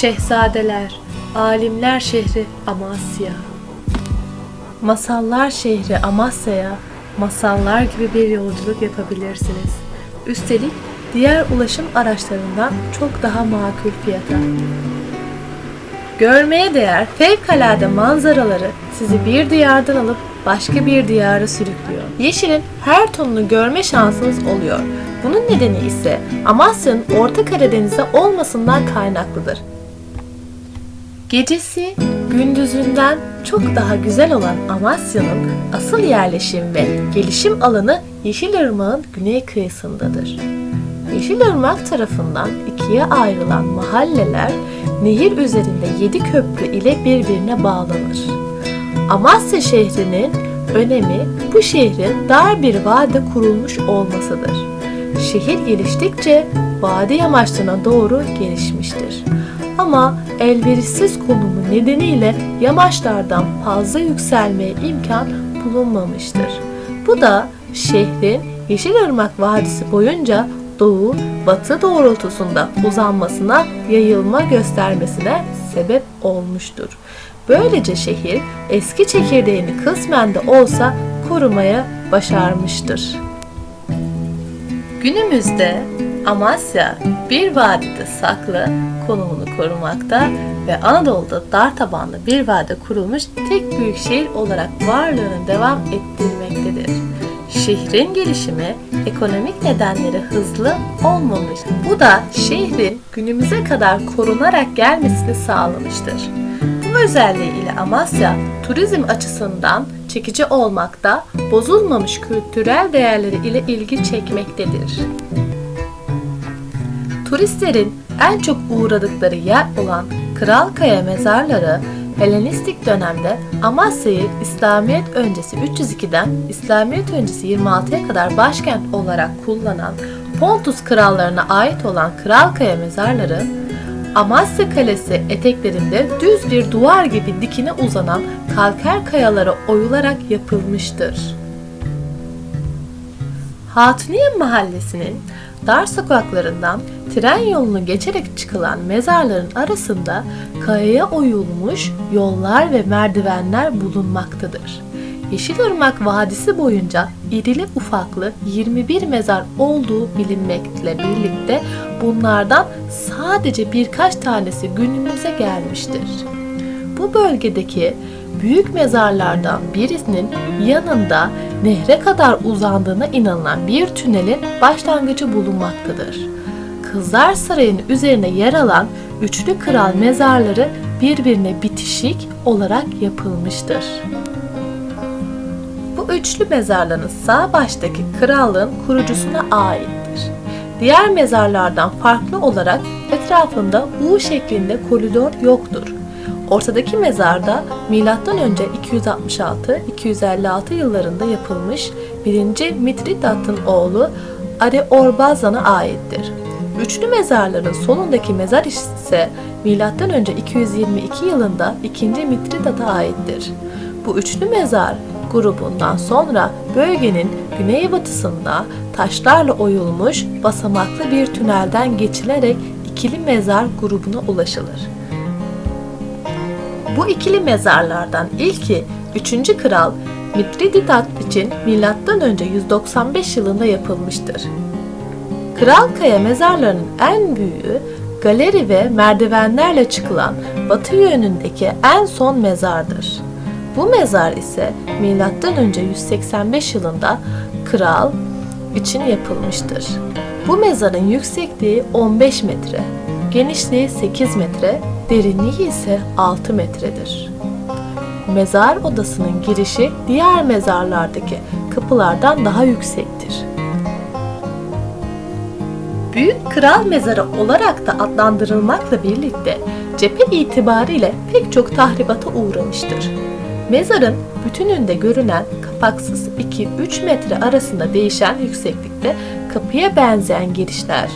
Şehzadeler, alimler şehri Amasya. Masallar şehri Amasya'ya masallar gibi bir yolculuk yapabilirsiniz. Üstelik diğer ulaşım araçlarından çok daha makul fiyata. Görmeye değer fevkalade manzaraları sizi bir diyardan alıp başka bir diyara sürüklüyor. Yeşilin her tonunu görme şansınız oluyor. Bunun nedeni ise Amasya'nın Orta Karadeniz'de olmasından kaynaklıdır. Gecesi gündüzünden çok daha güzel olan Amasya'nın asıl yerleşim ve gelişim alanı Yeşilırmak'ın güney kıyısındadır. Yeşilırmak tarafından ikiye ayrılan mahalleler nehir üzerinde yedi köprü ile birbirine bağlanır. Amasya şehrinin önemi bu şehrin dar bir vade kurulmuş olmasıdır. Şehir geliştikçe vadi yamaçlarına doğru gelişmiştir. Ama elverişsiz konumu nedeniyle yamaçlardan fazla yükselmeye imkan bulunmamıştır. Bu da şehrin Yeşilırmak Vadisi boyunca doğu, batı doğrultusunda uzanmasına, yayılma göstermesine sebep olmuştur. Böylece şehir eski çekirdeğini kısmen de olsa korumaya başarmıştır. Günümüzde Amasya bir vadide saklı konumunu korumakta ve Anadolu'da dar tabanlı bir vade kurulmuş tek büyük şehir olarak varlığını devam ettirmektedir. Şehrin gelişimi ekonomik nedenleri hızlı olmamış. Bu da şehrin günümüze kadar korunarak gelmesini sağlamıştır. Bu özelliği ile Amasya turizm açısından çekici olmakta, bozulmamış kültürel değerleri ile ilgi çekmektedir. Turistlerin en çok uğradıkları yer olan Kralkaya mezarları Helenistik dönemde Amasya'yı İslamiyet öncesi 302'den İslamiyet öncesi 26'ya kadar başkent olarak kullanan Pontus krallarına ait olan Kralkaya mezarları Amasya Kalesi eteklerinde düz bir duvar gibi dikine uzanan kalker kayalara oyularak yapılmıştır. Hatuniye Mahallesi'nin dar sokaklarından tren yolunu geçerek çıkılan mezarların arasında kayaya oyulmuş yollar ve merdivenler bulunmaktadır. Yeşilırmak Vadisi boyunca irili ufaklı 21 mezar olduğu bilinmekle birlikte bunlardan sadece birkaç tanesi günümüze gelmiştir. Bu bölgedeki büyük mezarlardan birisinin yanında nehre kadar uzandığına inanılan bir tünelin başlangıcı bulunmaktadır. Kızlar Sarayı'nın üzerine yer alan üçlü kral mezarları birbirine bitişik olarak yapılmıştır. Bu üçlü mezarların sağ baştaki krallığın kurucusuna aittir. Diğer mezarlardan farklı olarak etrafında U şeklinde koridor yoktur. Ortadaki mezarda M.Ö. 266-256 yıllarında yapılmış 1. Mitridat'ın oğlu Areorbazan'a aittir. Üçlü mezarların sonundaki mezar ise M.Ö. 222 yılında 2. Mitridat'a aittir. Bu üçlü mezar grubundan sonra bölgenin güneybatısında taşlarla oyulmuş basamaklı bir tünelden geçilerek ikili mezar grubuna ulaşılır. Bu ikili mezarlardan ilki 3. Kral Mitridat için M.Ö. 195 yılında yapılmıştır. Kral Kaya mezarlarının en büyüğü galeri ve merdivenlerle çıkılan batı yönündeki en son mezardır. Bu mezar ise M.Ö. 185 yılında kral için yapılmıştır. Bu mezarın yüksekliği 15 metre, genişliği 8 metre, derinliği ise 6 metredir. Mezar odasının girişi diğer mezarlardaki kapılardan daha yüksektir. Büyük Kral Mezarı olarak da adlandırılmakla birlikte cephe itibariyle pek çok tahribata uğramıştır. Mezarın bütününde görünen kapaksız 2-3 metre arasında değişen yükseklikte kapıya benzeyen girişler.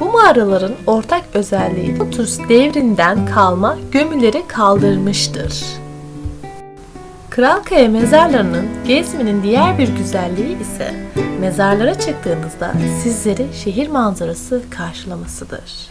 Bu mağaraların ortak özelliği Otus devrinden kalma gömüleri kaldırmıştır. Kralkaya mezarlarının gezmenin diğer bir güzelliği ise mezarlara çıktığınızda sizleri şehir manzarası karşılamasıdır.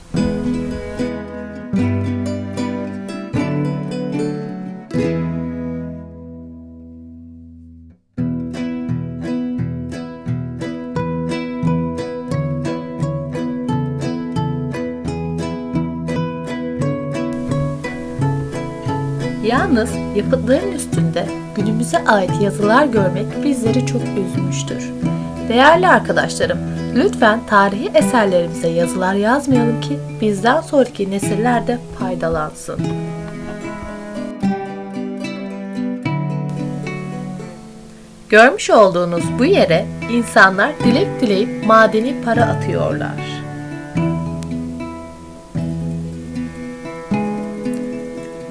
Yalnız yapıtların üstünde günümüze ait yazılar görmek bizleri çok üzmüştür. Değerli arkadaşlarım, lütfen tarihi eserlerimize yazılar yazmayalım ki bizden sonraki nesiller de faydalansın. Görmüş olduğunuz bu yere insanlar dilek dileyip madeni para atıyorlar.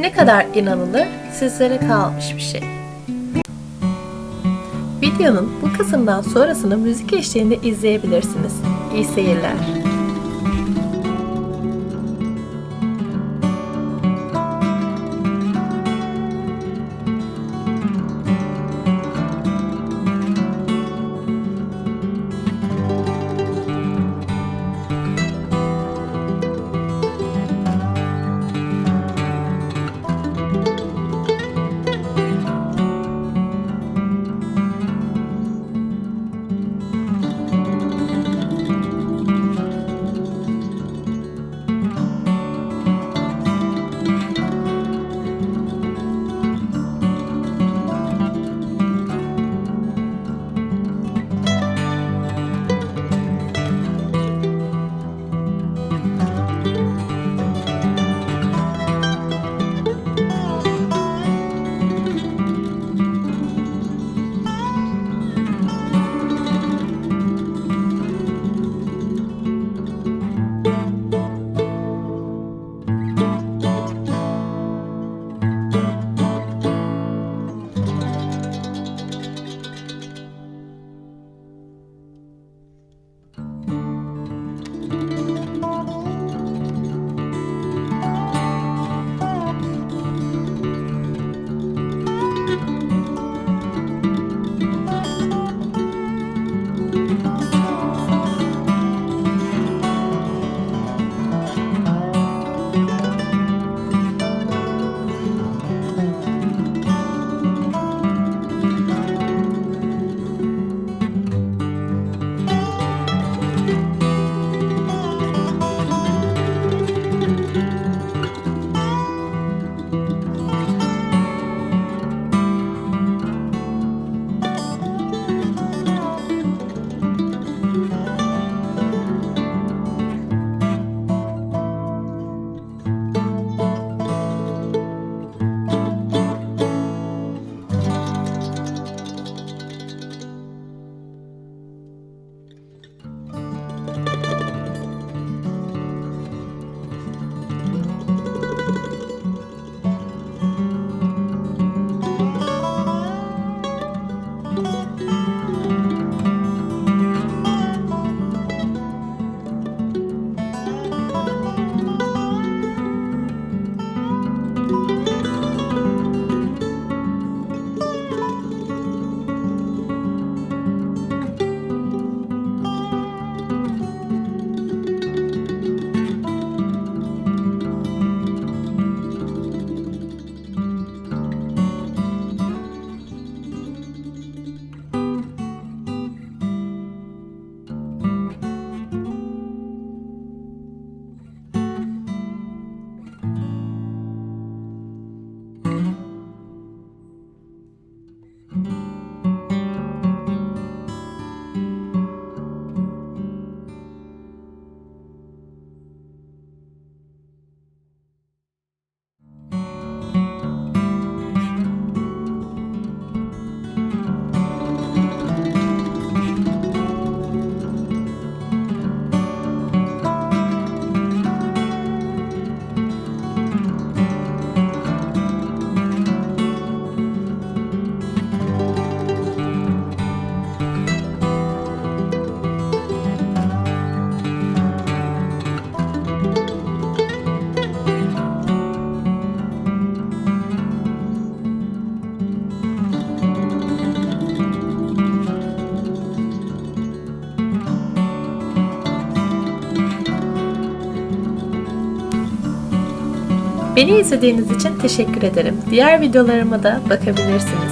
Ne kadar inanılır sizlere kalmış bir şey. Videonun bu kısımdan sonrasını müzik eşliğinde izleyebilirsiniz. İyi seyirler. Beni izlediğiniz için teşekkür ederim. Diğer videolarıma da bakabilirsiniz.